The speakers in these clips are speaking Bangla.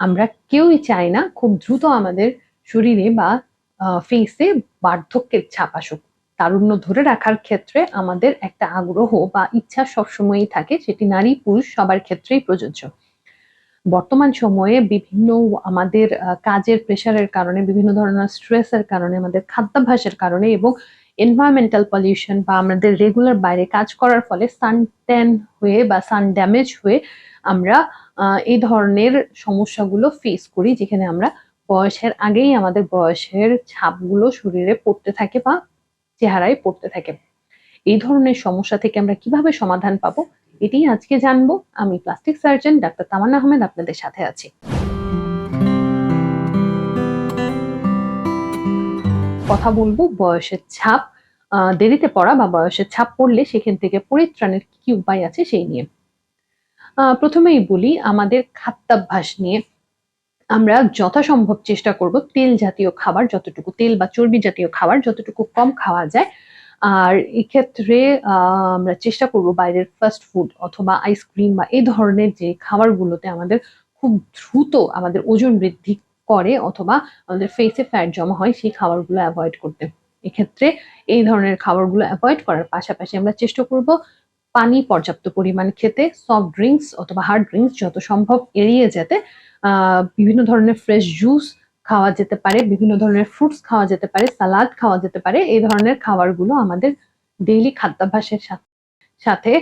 আমরা কেউই চাই না খুব দ্রুত আমাদের শরীরে বা ফেসে বার্ধক্যের ছাপ আসুক। তারুণ্য ধরে রাখার ক্ষেত্রে আমাদের একটা আগ্রহ বা ইচ্ছা সবসময়ই থাকে, সেটি নারী পুরুষ সবার ক্ষেত্রেই প্রযোজ্য। বর্তমান সময়ে বিভিন্ন আমাদের কাজের প্রেশারের কারণে, বিভিন্ন ধরনের স্ট্রেসের কারণে, আমাদের খাদ্যাভ্যাসের কারণে এবং এনভায়রনমেন্টাল পলিউশন বা আমাদের রেগুলার বাইরে কাজ করার ফলে সান ট্যান হয়ে বা সান ড্যামেজ হয়ে আমরা এই ধরনের সমস্যাগুলো ফেস করি, যেখানে আমরা বয়সের আগেই আমাদের বয়সের ছাপগুলো শরীরে পড়তে থাকে বা চেহারায় পড়তে থাকে। এই ধরনের সমস্যা থেকে আমরা কীভাবে সমাধান পাবো এটি আজকে জানব। আমি প্লাস্টিক সার্জন ডাক্তার তামান আহমেদ আপনাদের সাথে আছি। কথা বলব বয়সের ছাপ দেরিতে পড়া বা বয়সের ছাপ পড়লে সেখান থেকে পরিত্রাণের কি কি উপায় আছে সেই নিয়ে। প্রথমেই বলি আমাদের খাদ্যাভ্যাস নিয়ে। আমরা যথাসম্ভব চেষ্টা করব তেল জাতীয় খাবার যতটুকু, তেল বা চর্বি জাতীয় খাবার যতটুকু কম খাওয়া যায়। আর এক্ষেত্রে আমরা চেষ্টা করব বাইরের ফাস্ট ফুড অথবা আইসক্রিম বা এই ধরনের যে খাবারগুলোতে আমাদের খুব দ্রুত আমাদের ওজন বৃদ্ধি করে অথবা আমাদের ফেসে ফ্যাট জমা হয়, সেই খাবারগুলো অ্যাভয়েড করতে। এক্ষেত্রে এই ধরনের খাবারগুলো অ্যাভয়েড করার পাশাপাশি আমরা চেষ্টা করব পানি পর্যাপ্ত পরিমাণ খেতে সফট ড্রিঙ্কস অথবা হার্ড ড্রিঙ্কস যত সম্ভব এড়িয়ে যেতে বিভিন্ন ধরনের ফ্রেশ জুস খাওয়া যেতে পারে, বিভিন্ন ধরনের ফ্রুটস খাওয়া যেতে পারে সালাদ খাওয়া যেতে পারে, এই ধরনের খাবারগুলো আমাদের ডেইলি খাদ্যাভ্যাসের সাথে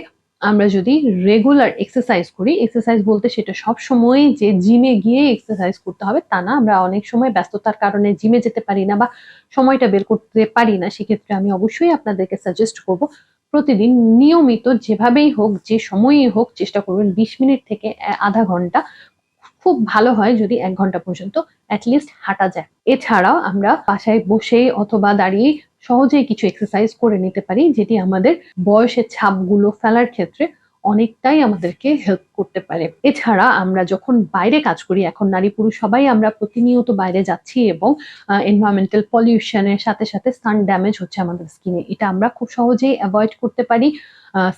আমরা যদি রেগুলার এক্সারসাইজ করি এক্সারসাইজ বলতে সেটা সব সময় যে জিমে গিয়ে এক্সারসাইজ করতে হবে, তা না, আমরা অনেক সময় ব্যস্ততার কারণে জিমে যেতে পারি না বা সময়টা বের করতে পারি না, সেক্ষেত্রে আমি অবশ্যই আপনাদেরকে সাজেস্ট করব প্রতিদিন নিয়মিত যেভাবেই হোক, যে সময়ই হোক, চেষ্টা করবেন বিশ মিনিট থেকে আধা ঘণ্টা। খুব ভালো হয় যদি এক ঘণ্টা পর্যন্ত অ্যাটলিস্ট হাঁটা যায়। এছাড়াও আমরা বাসায় বসে অথবা দাঁড়িয়ে সহজেই কিছু এক্সারসাইজ করে নিতে পারি, যেটি আমাদের বয়সের ছাপগুলো ফেলার ক্ষেত্রে অনেকটাই আমাদেরকে হেল্প করতে পারে। এছাড়া আমরা যখন বাইরে কাজ করি, এখন নারী পুরুষ সবাই আমরা প্রতিনিয়ত বাইরে যাচ্ছি এবং এনভায়রনমেন্টাল পলিউশনের সাথে সাথে সান ড্যামেজ হচ্ছে আমাদের স্কিনে এটা আমরা খুব সহজেই অ্যাভয়েড করতে পারি।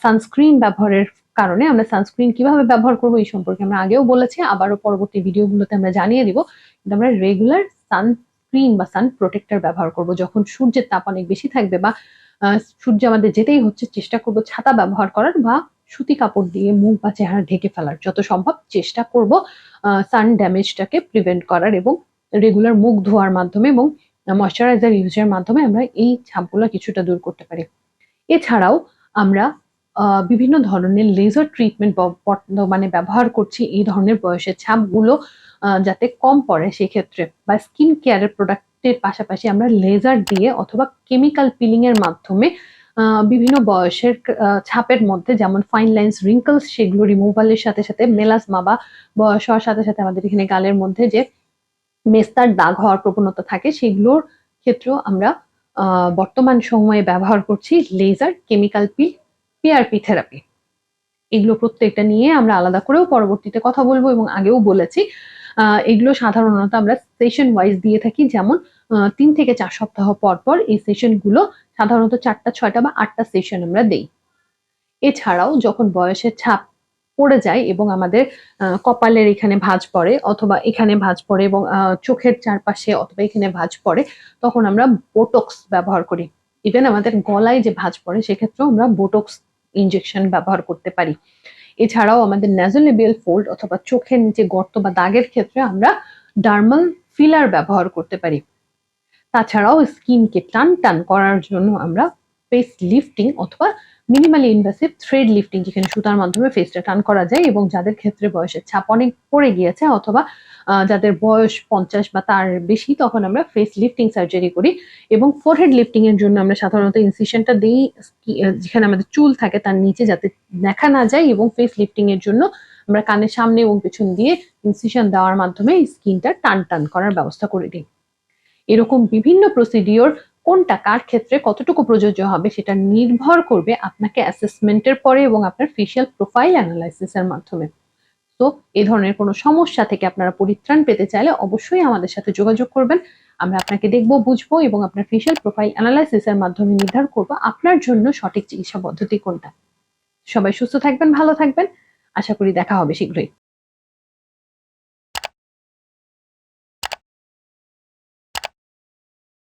সানস্ক্রিন ব্যবহারের কারণে আমরা সানস্ক্রিন কীভাবে ব্যবহার করব এই সম্পর্কে আমরা আগেও বলেছি, আবারও পরবর্তী ভিডিওগুলোতে আমরা জানিয়ে দিব। কিন্তু আমরা রেগুলার সানস্ক্রিন বা সান প্রোটেক্টর ব্যবহার করব। যখন সূর্যের তাপ অনেক বেশি থাকবে বা সূর্য আমাদের যেতেই হচ্ছে, চেষ্টা করব ছাতা ব্যবহার করার বা সুতি কাপড় দিয়ে মুখ বা চেহারা ঢেকে ফেলার যত সম্ভব চেষ্টা করব সান ড্যামেজটাকে প্রিভেন্ট করার এবং রেগুলার মুখ ধোয়ার মাধ্যমে এবং ময়শ্চারাইজার ইউজের মাধ্যমে আমরা এই ছাপগুলো কিছুটা দূর করতে পারি। এছাড়াও আমরা বিভিন্ন ধরনের লেজার ট্রিটমেন্ট মানে ব্যবহার করছি এই ধরনের বয়সের ছাপগুলো যাতে কম পড়ে সেক্ষেত্রে বা স্কিন কেয়ারের প্রোডাক্টের পাশাপাশি আমরা লেজার দিয়ে অথবা কেমিক্যাল পিলিং এর মাধ্যমে বিভিন্ন বয়সের ছাপের মধ্যে যেমন ফাইন লাইন্স রিঙ্কলস সেগুলো রিমুভালের সাথে সাথে মেলাসমা বা বয়স হওয়ার সাথে সাথে আমাদের এখানে গালের মধ্যে যে মেস্তার দাগ হওয়ার প্রবণতা থাকে, সেগুলোর ক্ষেত্রেও আমরা বর্তমান সময়ে ব্যবহার করছি laser chemical peel PRP therapy এগুলো প্রত্যেকটা নিয়ে আমরা আলাদা করেও পরবর্তীতে কথা বলব এবং আগেও বলেছি এগুলো সাধারণত আমরা সেশন ওয়াইজ দিয়ে থাকি। যেমন তিন থেকে চার সপ্তাহ পর পর এই সেশনগুলো সাধারণত চারটা, ছয়টা বা আটটা সেশন আমরা দেই। এছাড়াও যখন বয়সের ছাপ পড়ে যায় এবং আমাদের কপালের এখানে ভাঁজ পড়ে অথবা এখানে ভাঁজ পড়ে এবং চোখের চারপাশে অথবা এখানে ভাঁজ পড়ে, তখন আমরা বোটক্স ব্যবহার করি। ইভেন আমাদের গলায় যে ভাঁজ পড়ে, সেক্ষেত্রেও আমরা বোটক্স ইনজেকশন ব্যবহার করতে পারি। এছাড়াও আমাদের ন্যাজোলেবিয়াল ফোল্ড অথবা চোখের নিচে গর্ত বা দাগের ক্ষেত্রে আমরা ডার্মাল ফিলার ব্যবহার করতে পারি। তাছাড়াও স্কিনকে টান টান করার জন্য আমরা ফেস লিফটিং অথবা মিনিমালি ইনভেসিভ থ্রেড লিফটিং যেখানে সুতার মাধ্যমে ফেসটা টান করা যায় এবং যাদের ক্ষেত্রে বয়সের ছাপ অনেক পড়ে গিয়েছে অথবা যাদের বয়স পঞ্চাশ বা তার বেশি, তখন আমরা ফেস লিফটিং সার্জারি করি এবং ফোরহেড লিফটিং এর জন্য আমরা সাধারণত ইনসিশনটা দিই যেখানে আমাদের চুল থাকে তার নিচে যাতে দেখা না যায় এবং ফেস লিফটিং এর জন্য আমরা কানের সামনে এবং পেছন দিয়ে ইনসিশন দেওয়ার মাধ্যমে স্কিনটা টান টান করার ব্যবস্থা করে দিই। এরকম বিভিন্ন প্রসিডিওর কোনটা কার ক্ষেত্রে কতটুকু প্রযোজ্য হবে সেটা নির্ভর করবে আপনাকে অ্যাসেসমেন্টের পরে এবং আপনার ফেশিয়াল প্রোফাইল অ্যানালাইসিসের মাধ্যমে। তো এ ধরনের কোনো সমস্যা থেকে আপনারা পরিত্রাণ পেতে চাইলে অবশ্যই আমাদের সাথে যোগাযোগ করবেন। আমরা আপনাকে দেখব, বুঝব এবং আপনার ফেশিয়াল প্রোফাইল অ্যানালাইসিসের মাধ্যমে নির্ধারণ করব আপনার জন্য সঠিক চিকিৎসা পদ্ধতি কোনটা। সবাই সুস্থ থাকবেন, ভালো থাকবেন। আশা করি দেখা হবে শীঘ্রই।